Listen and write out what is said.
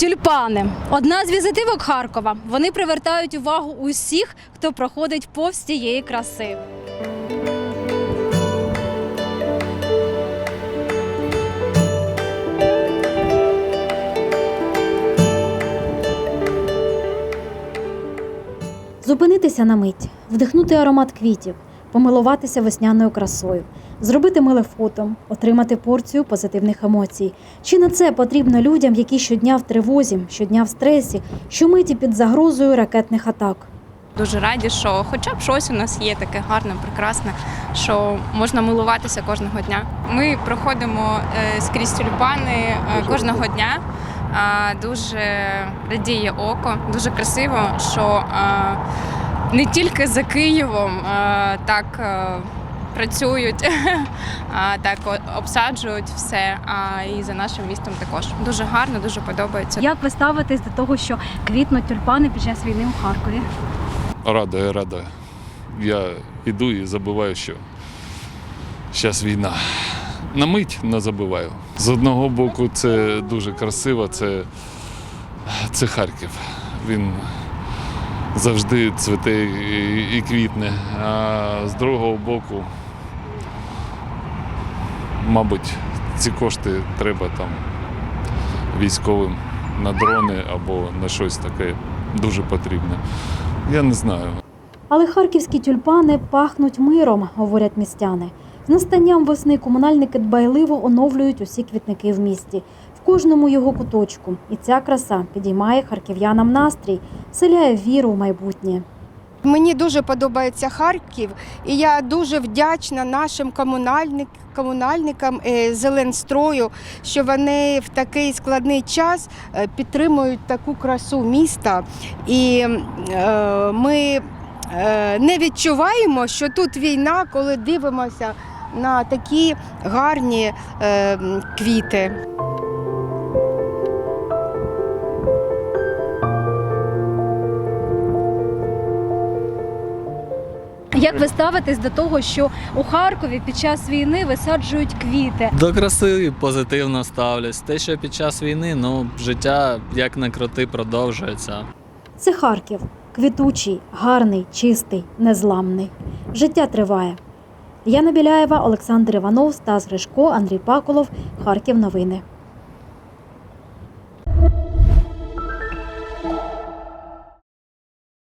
Тюльпани одна з візитивок Харкова. Вони привертають увагу усіх, хто проходить повз цієї краси. Зупинитися на мить, вдихнути аромат квітів, помилуватися весняною красою, зробити миле фото, отримати порцію позитивних емоцій. Чи не це потрібно людям, які щодня в тривозі, щодня в стресі, щомиті під загрозою ракетних атак? Дуже раді, що хоча б щось у нас є таке гарне, прекрасне, що можна милуватися кожного дня. Ми проходимо е, скрізь тюльпани е, кожного дня. Дуже радіє око, дуже красиво, що е, не тільки за Києвом так е, працюють, так обсаджують все, а і за нашим містом також. Дуже гарно, дуже подобається. Як ви ставитесь до того, що квітнуть тюльпани під час війни у Харкові? Радує, радує. Я йду і забуваю, що зараз війна. На мить не забуваю. З одного боку, це дуже красиво, це, це Харків. Він завжди цвіте і, квітне. А з другого боку, мабуть, ці кошти треба там військовим на дрони або на щось таке дуже потрібне. Я не знаю. Але харківські тюльпани пахнуть миром, говорять містяни. З настанням весни комунальники дбайливо оновлюють усі квітники в місті, кожному його куточку. І ця краса підіймає харків'янам настрій, вселяє віру в майбутнє. Мені дуже подобається Харків, і я дуже вдячна нашим комунальник, комунальникам е, Зеленстрою, що вони в такий складний час е, підтримують таку красу міста. І е, ми е, не відчуваємо, що тут війна, коли дивимося на такі гарні е, квіти. Як ви ставитесь до того, що у Харкові під час війни висаджують квіти? До краси позитивно ставлюсь. Те, що під час війни, ну, життя як не крути, продовжується. Це Харків квітучий, гарний, чистий, незламний. Життя триває. Яна Біляєва, Олександр Іванов, Стас Гришко, Андрій Паколов. Харків новини.